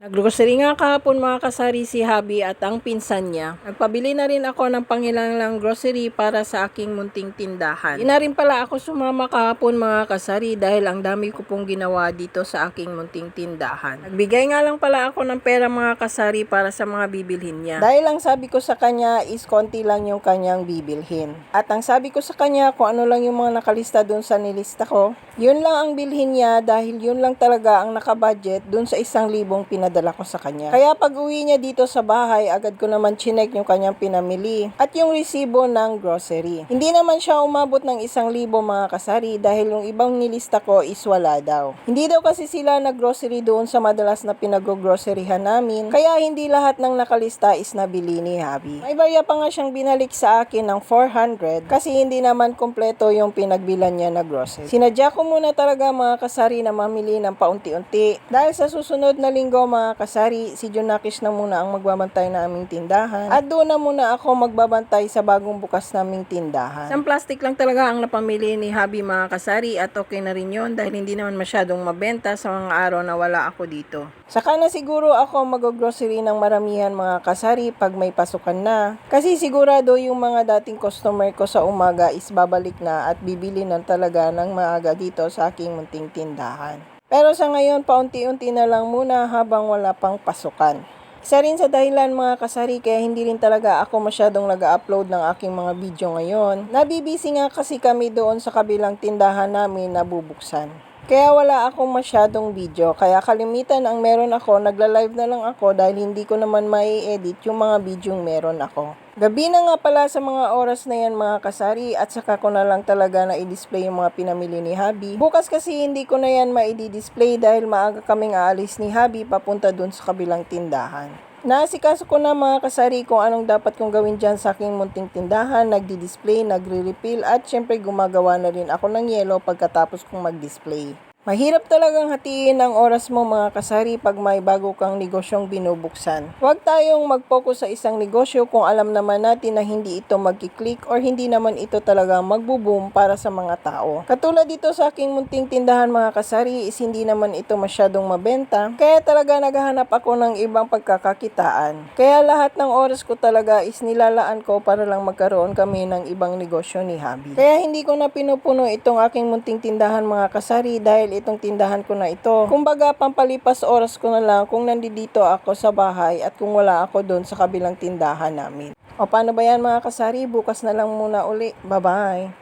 Naggrocery nga kahapon mga kasari si Habi at ang pinsan niya. Nagpabili na rin ako ng pangilanglang grocery para sa aking munting tindahan. Di na rin pala ako sumama kahapon mga kasari dahil ang dami ko pong ginawa dito sa aking munting tindahan. Nagbigay nga lang pala ako ng pera mga kasari para sa mga bibilhin niya. Dahil ang sabi ko sa kanya is konti lang yung kanyang bibilhin. At ang sabi ko sa kanya kung ano lang yung mga nakalista dun sa nilista ko, yun lang ang bilhin niya dahil yun lang talaga ang nakabudget dun sa isang libong pinadala ko sa kanya. Kaya pag uwi niya dito sa bahay, agad ko naman chinek yung kanyang pinamili at yung resibo ng grocery. Hindi naman siya umabot ng isang libo mga kasari dahil yung ibang nilista ko is wala daw. Hindi daw kasi sila nag-grocery doon sa madalas na pinag-groceryhan namin, kaya hindi lahat ng nakalista is nabili ni Habi. May barya pa nga siyang binalik sa akin ng 400 kasi hindi naman kompleto yung pinagbilan niya na grocery. Sinadya ko muna talaga mga kasari na mamili ng paunti-unti dahil sa susunod na linggo mga kasari, si Junakis na muna ang magbabantay na aming tindahan at doon na muna ako magbabantay sa bagong bukas naming tindahan. Isang plastic lang talaga ang napamili ni Habi mga kasari at okay na rin yon dahil hindi naman masyadong mabenta sa mga araw na wala ako dito. Saka na siguro ako mag-grocery ng maramihan mga kasari pag may pasukan na. Kasi sigurado yung mga dating customer ko sa umaga is babalik na at bibili na talaga ng maaga dito sa aking munting tindahan. Pero sa ngayon, paunti-unti na lang muna habang wala pang pasukan. Isa rin sa dahilan mga kasari kaya hindi rin talaga ako masyadong nag-upload ng aking mga video ngayon. Nabibisi nga kasi kami doon sa kabilang tindahan namin na bubuksan. Kaya wala akong masyadong video. Kaya kalimitan ang meron ako, nagla-live na lang ako dahil hindi ko naman mai-edit yung mga video meron ako. Gabi na nga pala sa mga oras na yan mga kasari at saka ko na lang talaga na i-display yung mga pinamili ni Habi. Bukas kasi hindi ko na yan ma-display dahil maaga kaming aalis ni Habi papunta dun sa kabilang tindahan. Naasikaso ko na mga kasari kung anong dapat kong gawin dyan sa aking munting tindahan, nagdi-display, nagre-refill at syempre gumagawa na rin ako ng yellow pagkatapos kong mag-display. Mahirap talagang hatiin ang oras mo mga kasari pag may bago kang negosyong binubuksan. Huwag tayong mag-focus sa isang negosyo kung alam naman natin na hindi ito magkiklik or hindi naman ito talaga magbo-boom para sa mga tao. Katulad dito sa aking munting tindahan mga kasari is hindi naman ito masyadong mabenta. Kaya talaga naghahanap ako ng ibang pagkakakitaan. Kaya lahat ng oras ko talaga is nilalaan ko para lang magkaroon kami ng ibang negosyo ni Habi. Kaya hindi ko na pinupuno itong aking munting tindahan mga kasari dahil itong tindahan ko na ito. Kumbaga, pampalipas oras ko na lang kung nandito ako sa bahay at kung wala ako doon sa kabilang tindahan namin. O paano ba yan mga kasari? Bukas na lang muna uli. Bye-bye!